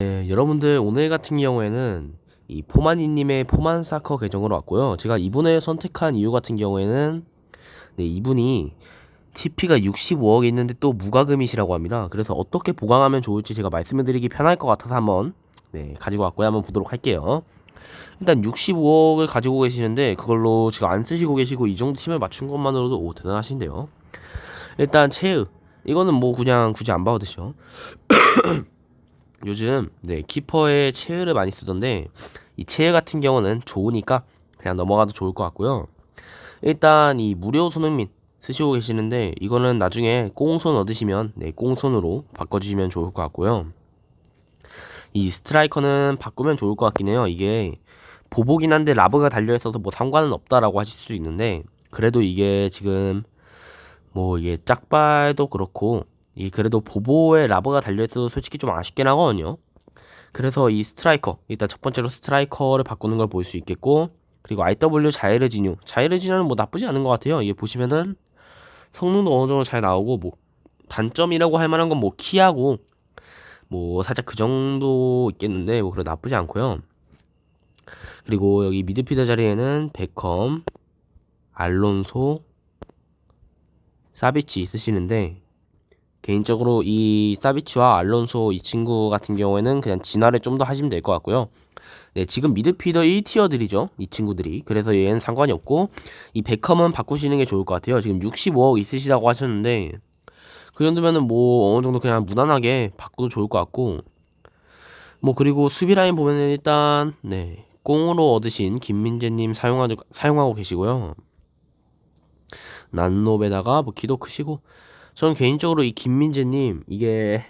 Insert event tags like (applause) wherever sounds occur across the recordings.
네, 여러분들 오늘 같은 경우에는 이 포마니님의 포만사커 계정으로 왔고요. 제가 이분을 선택한 이유 같은 경우에는 네, 이분이 TP가 65억이 있는데 또 무과금이시라고 합니다. 그래서 어떻게 보강하면 좋을지 제가 말씀을 드리기 편할 것 같아서 한번 네, 가지고 왔고요. 한번 보도록 할게요. 일단 65억을 가지고 계시는데 그걸로 지금 안 쓰시고 계시고 이 정도 팀을 맞춘 것만으로도 오 대단하신데요. 일단 체으 이거는 뭐 그냥 굳이 안 봐도 되죠. (clears throat) 요즘 네 키퍼에 체으를 많이 쓰던데 이 체으 같은 경우는 좋으니까 그냥 넘어가도 좋을 것 같고요. 일단 이 무료 손흥민 쓰시고 계시는데 이거는 나중에 꽁손 얻으시면 네 꽁손으로 바꿔주시면 좋을 것 같고요. 이 스트라이커는 바꾸면 좋을 것 같긴 해요. 이게 보복이긴 한데 라브가 달려 있어서 뭐 상관은 없다라고 하실 수 있는데 그래도 이게 지금 뭐 이게 짝발도 그렇고 이 그래도 보보에 라브가 달려 있어서 솔직히 좀 아쉽긴 하거든요. 그래서 이 스트라이커 일단 첫 번째로 스트라이커를 바꾸는 걸 볼 수 있겠고 그리고 IW 자이르지뉴 자이르지뉴는 뭐 나쁘지 않은 것 같아요. 이게 보시면은 성능도 어느 정도 잘 나오고 뭐 단점이라고 할 만한 건 뭐 키하고 뭐 살짝 그 정도 있겠는데 뭐 그래 나쁘지 않고요. 그리고 여기 미드필더 자리에는 베컴, 알론소, 사비치 쓰시는데 개인적으로 이 사비치와 알론소 이 친구 같은 경우에는 그냥 진화를 좀 더 하시면 될 것 같고요. 네, 지금 미드필더 1티어들이죠. 이 친구들이. 그래서 얘는 상관이 없고 이 베컴은 바꾸시는 게 좋을 것 같아요. 지금 65억 있으시다고 하셨는데 그 정도면은 뭐 어느 정도 그냥 무난하게 바꿔도 좋을 것 같고 뭐 그리고 수비 라인 보면은 일단 네 꽁으로 얻으신 김민재 님 사용하고 사용하고 계시고요. 난노베다가 뭐 키도 크시고 저는 개인적으로 이 김민재님 이게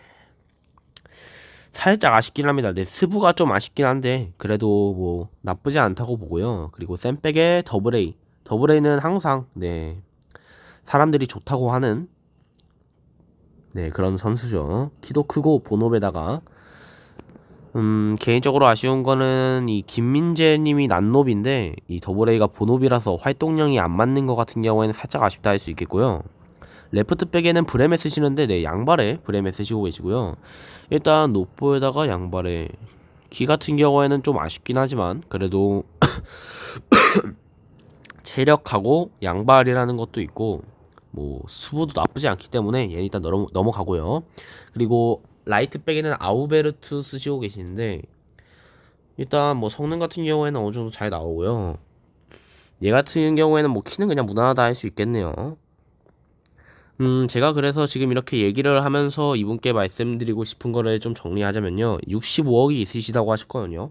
살짝 아쉽긴 합니다. 네, 스부가 좀 아쉽긴 한데 그래도 뭐 나쁘지 않다고 보고요. 그리고 샌백의 더블 A, 더블 A는 항상 네 사람들이 좋다고 하는 네 그런 선수죠. 키도 크고 본업에다가 음 개인적으로 아쉬운 거는 이 김민재님이 난노비인데 이 더블 A가 본업이라서 활동량이 안 맞는 것 같은 경우에는 살짝 아쉽다 할 수 있겠고요. 레프트백에는 브레메 쓰시는데 네 양발에 브레메 쓰시고 계시고요. 일단 노포에다가 양발에 키 같은 경우에는 좀 아쉽긴 하지만 그래도 (coughs) 체력하고 양발이라는 것도 있고 뭐 수부도 나쁘지 않기 때문에 얘는 일단 넘어, 넘어가고요. 그리고 라이트백에는 아우베르트 쓰시고 계시는데 일단 뭐 성능 같은 경우에는 어느 정도 잘 나오고요. 얘 같은 경우에는 뭐 키는 그냥 무난하다 할 수 있겠네요. 음, 제가 그래서 지금 이렇게 얘기를 하면서 이분께 말씀드리고 싶은 거를 좀 정리하자면요. 65억이 있으시다고 하셨거든요.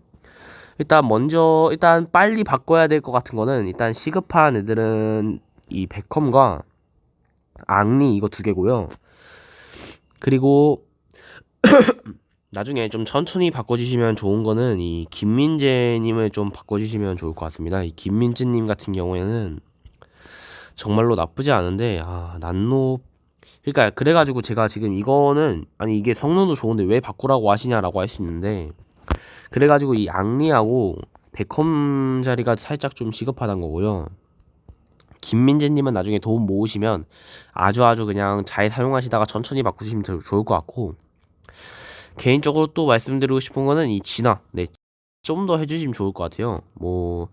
일단 먼저 일단 빨리 바꿔야 될 것 같은 거는 일단 시급한 애들은 이 베컴과 앙리 이거 두 개고요. 그리고 (coughs) 나중에 좀 천천히 바꿔주시면 좋은 거는 이 김민재님을 좀 바꿔주시면 좋을 것 같습니다. 이 김민재님 같은 경우에는 정말로 나쁘지 않은데 아 난노 그러니까 그래가지고 제가 지금 이거는 아니 이게 성능도 좋은데 왜 바꾸라고 하시냐라고 할 수 있는데 그래가지고 이 앙리하고 베컴 자리가 살짝 좀 시급하단 거고요. 김민재님은 나중에 돈 모으시면 아주 아주 그냥 잘 사용하시다가 천천히 바꾸시면 더 좋을 것 같고 개인적으로 또 말씀드리고 싶은 거는 이 진화 네 좀 더 해주시면 좋을 것 같아요. 뭐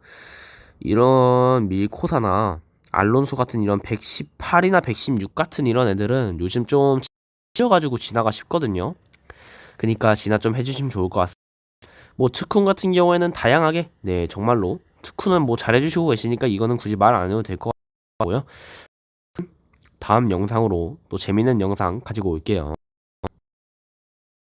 이런 밀코사나 알론소 같은 이런 118이나 116 같은 이런 애들은 요즘 좀 찢어가지고 진화가 쉽거든요. 그니까 진화 좀 해주시면 좋을 것 같습니다. 뭐 특훈 같은 경우에는 다양하게 네 정말로 특훈은 뭐 잘해주시고 계시니까 이거는 굳이 말 안 해도 될 것 같고요. 다음 영상으로 또 재밌는 영상 가지고 올게요.